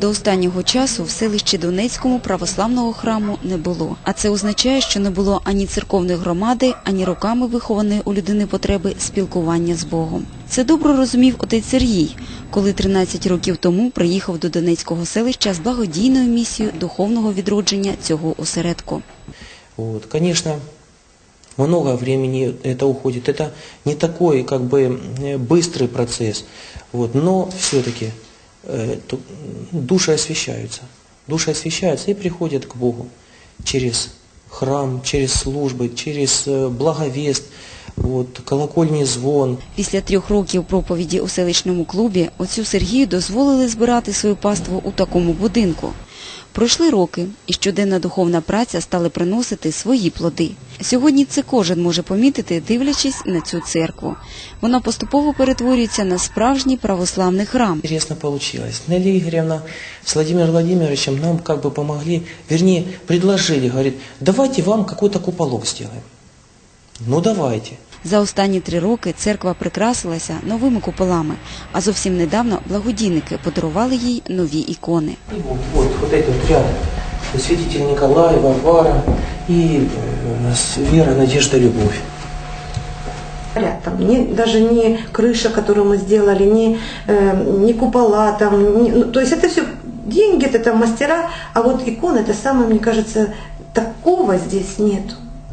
До останнього часу в селищі Донецькому православного храму не було. А це означає, що не було ані церковної громади, ані роками вихованої у людини потреби спілкування з Богом. Це добре розумів отець Сергій, коли 13 років тому приїхав до Донецького селища з благодійною місією духовного відродження цього осередку. Вот. Конечно, много времени это уходит. Это не такой как бы э, быстрый процесс, вот, но все-таки души освещаются. Души освещаются и приходят к Богу через храм, через службы, через э, благовест, вот, колокольный звон. Після трьох років проповіді у селищному клубі отцю Сергію дозволили збирати свою паству у такому будинку. Пройшли роки, і щоденна духовна праця стали приносити свої плоди. Сьогодні це кожен може помітити, дивлячись на цю церкву. Вона поступово перетворюється на справжній православний храм. Интересно вийшло. Нелі Ігорівна з Владимиром Владимировичем нам как бы помогли, предложили, говорит, давайте вам какой-то куполок сделаем. Ну давайте. За останні три роки церква прикрасилася новими куполами, а зовсім недавно благодійники подарували їй нові ікони. И вот, вот, вот этот вот ряд. Святитель Николай, Варвара и э, с- Вера, Надежда, Любовь. Ряд Там, не, даже не крыша, которую мы сделали, не, э, не купола, там, не- ну, то есть это все деньги, это там мастера, а вот иконы, это самое, мне кажется, такого здесь нет.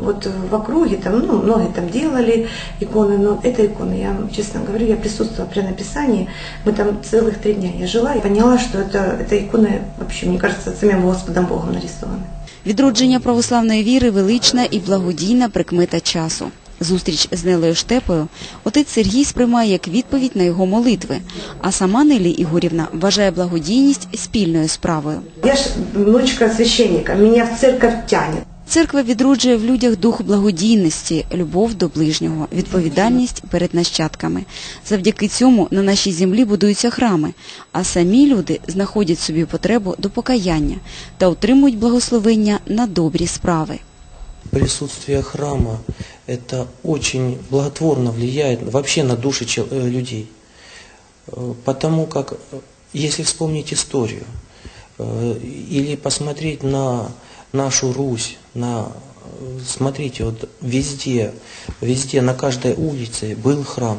Вот в округе там, ну, многие там делали иконы, но эта икона, я вам честно говорю, я присутствовала при написании, мы там целых три дня я жила и поняла, что это, эта икона вообще, мне кажется, самим Господом Богом нарисована. Відродження православної віри велична і благодійна прикмета часу. Зустріч з Нелею Штепою отець Сергій сприймає як відповідь на його молитви, а сама Нелі Ігорівна вважає благодійність спільною справою. Я ж внучка священника, меня в церковь тянет. Церква відроджує в людях дух благодійності, любов до ближнього, відповідальність перед нащадками. Завдяки цьому на нашій землі будуються храми, а самі люди знаходять собі потребу до покаяння та отримують благословення на добрі справи. Присутствие храма это очень благотворно влияет вообще на души чел- э, людей. Э, Потому как, э, если вспомнить историю, э, или посмотреть на нашу Русь, на, э, смотрите, вот везде, везде, на каждой улице был храм.